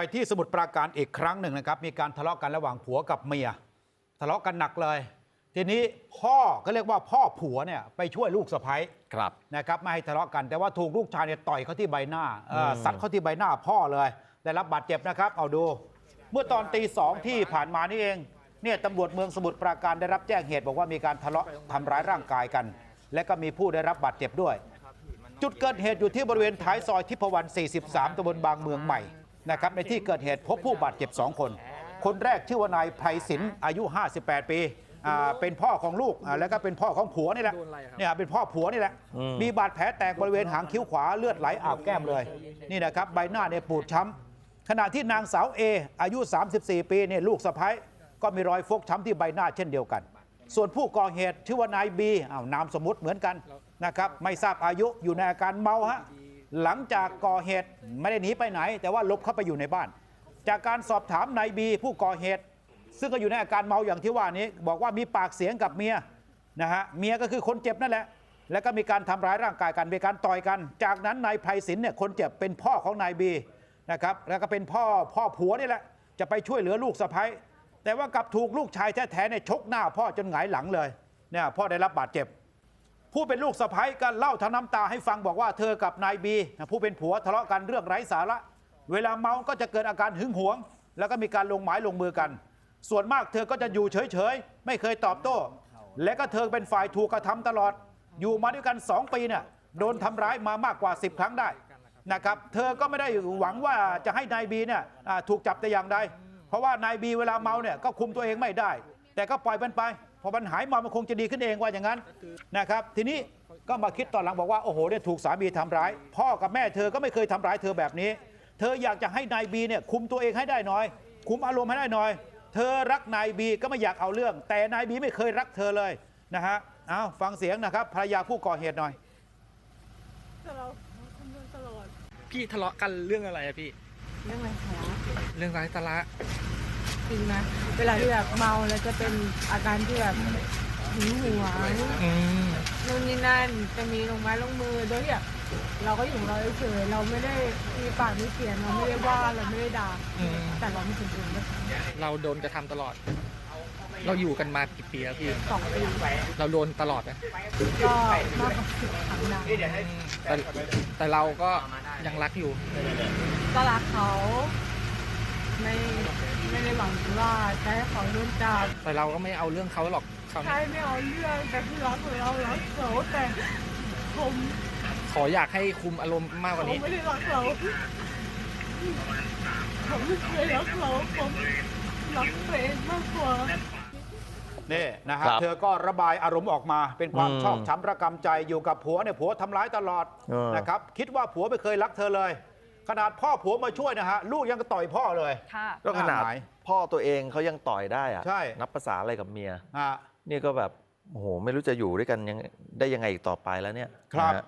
ไปที่สมุทรปราการอีกครั้งหนึ่งนะครับ มีการทะเลาะกันระหว่างผัวกับเมีย ทะเลาะกันหนักเลย ทีนี้พ่อก็เรียกว่าพ่อผัวเนี่ยไปช่วยลูกสะใภ้ครับนะครับไม่ให้ทะเลาะกันแต่ว่าถูกลูกชายเนี่ยต่อยเขาที่ใบหน้าเอ่อซัดเขาที่ใบหน้าพ่อเลย ได้รับบาดเจ็บนะครับ เอาดู เมื่อตอนตีสองที่ผ่านมานี่เองเนี่ยตำรวจเมืองสมุทรปราการได้รับแจ้งเหตุบอกว่ามีการทะเลาะทำร้ายร่างกายกัน และก็มีผู้ได้รับบาดเจ็บด้วย จุดเกิดเหตุอยู่ที่บริเวณท้ายซอยทิพวรรณ43ตำบลบางเมืองใหม่ นะครับในที่เกิดเหตุพบผู้บาดเจ็บ 2 คน คนแรกชื่อว่านายไพศินอายุ 58 ปีอ่าเป็นพ่อของลูกอ่าแล้วก็เป็นพ่อของผัวนี่แหละเนี่ยเป็นพ่อผัวนี่แหละ มีบาดแผลแตกบริเวณหางคิ้วขวาเลือดไหลอาบแก้มเลย นี่นะครับใบหน้าเนี่ยปูดช้ำขณะที่นางสาวเออายุ 34 ปีเนี่ยลูกสะพ้ยก็มีรอยฟกช้ำที่ใบหน้าเช่นเดียวกัน ส่วนผู้ก่อเหตุชื่อว่านายบีอ้าวนามสมมุติเหมือนกันนะครับไม่ทราบอายุอยู่ในอาการเมาฮะ หลังจากก่อเหตุไม่ได้หนีไปไหน แต่ว่าลบเข้าไปอยู่ในบ้าน จากการสอบถามนายบีผู้ก่อเหตุ ซึ่งก็อยู่ในอาการเมาอย่างที่ว่านี้ บอกว่ามีปากเสียงกับเมียนะฮะเมียก็คือคนเจ็บนั่นแหละ แล้วก็มีการทำร้ายร่างกายกันมีการต่อยกัน จากนั้นนายไพศินเนี่ยคนเจ็บเป็นพ่อของนายบีนะครับแล้วก็เป็นพ่อพ่อผัวนี่แหละ จะไปช่วยเหลือลูกสะใภ้แต่ว่ากลับถูกลูกชายแท้ๆเนี่ยชกหน้าพ่อจนหงายหลังเลยเนี่ยพ่อได้รับบาดเจ็บ ผู้เป็นลูกสะใภ้ก็เล่าทั้งน้ำตาให้ฟังบอกว่าเธอกับนายบีผู้เป็นผัวทะเลาะกันเรื่องไร้สาระ เวลาเมาก็จะเกิดอาการหึงหวง แล้วก็มีการลงหมายลงมือกัน ส่วนมากเธอก็จะอยู่เฉยๆ ไม่เคยตอบโต้ และก็เธอเป็นฝ่ายถูกกระทำตลอด อยู่มาด้วยกัน 2 ปีเนี่ยโดนทำร้ายมามากกว่า 10 ครั้งได้นะครับเธอก็ไม่ได้หวังว่าจะให้นายบีเนี่ยถูกจับแต่อย่างใดเพราะว่านายบีเวลาเมาเนี่ยก็คุมตัวเองไม่ได้ แต่ก็ปล่อยมันไป พอมันหายเมามันคงจะดีขึ้นเองว่าอย่างนั้นนะครับ ทีนี้ก็มาคิดตอนหลังบอกว่าโอ้โหเนี่ยถูกสามีทำร้าย พ่อกับแม่เธอก็ไม่เคยทำร้ายเธอแบบนี้ เธออยากจะให้นายบีเนี่ยคุมตัวเองให้ได้หน่อย คุมอารมณ์ให้ได้หน่อย เธอรักนายบีก็ไม่อยากเอาเรื่อง แต่นายบีไม่เคยรักเธอเลยนะฮะเอาฟังเสียงนะครับภรรยาผู้ก่อเหตุหน่อยแต่เราทำงานตลอดพี่ทะเลาะกันเรื่องอะไรอะพี่ เรื่องอะไรคะเรื่องไร้สาระ จริงนะเวลาที่แบบเมาแล้วจะเป็นอาการที่แบบหึงหวงอืมนู่นนี่นั่นจะมีลงไม้ลงมือโดยที่แบบเราก็อยู่ของเราเฉยๆเราไม่ได้มีปากมีเสียงเราไม่ได้ว่าเราไม่ได้ด่าอืมแต่เราไม่สมบูรณ์เราโดนกระทำตลอด เราอยู่กันมากี่ปีแล้วพี่ สองปีเราโดนตลอดนะก็มากกว่าสิบครั้งได้แต่แต่เราก็ยังรักอยู่ ก็รักเขาไม่ ไม่ได้หวังว่าจะให้เขาโดนจับแต่เราก็ไม่เอาเรื่องเขาหรอกเขาใช่ไม่เอาเรื่องแต่คือรักของเรารักเขาแต่ผมขออยากให้คุมอารมณ์มากกว่าเขานี้ไม่ได้รักเราเขาไม่เคยรักเราผมรักตัวเองมากกว่า นี่นะฮะครับเธอก็ระบายอารมณ์ออกมา เป็นความอืมชอบช้ำระกำใจอยู่กับผัวเนี่ยผัวทำร้ายตลอดเออ นะครับ คิดว่าผัวไม่เคยรักเธอเลย ขนาดพ่อผัวมาช่วยนะฮะ ลูกยังต่อยพ่อเลย ค่ะ ก็ขนาดหมายพ่อตัวเองเขายังต่อยได้อะใช่ นับภาษาอะไรกับเมีย ฮะ นี่ก็แบบโอ้โหไม่รู้จะอยู่ด้วยกันยังได้ยังไงอีกต่อไปแล้วเนี่ยครับ นะฮะ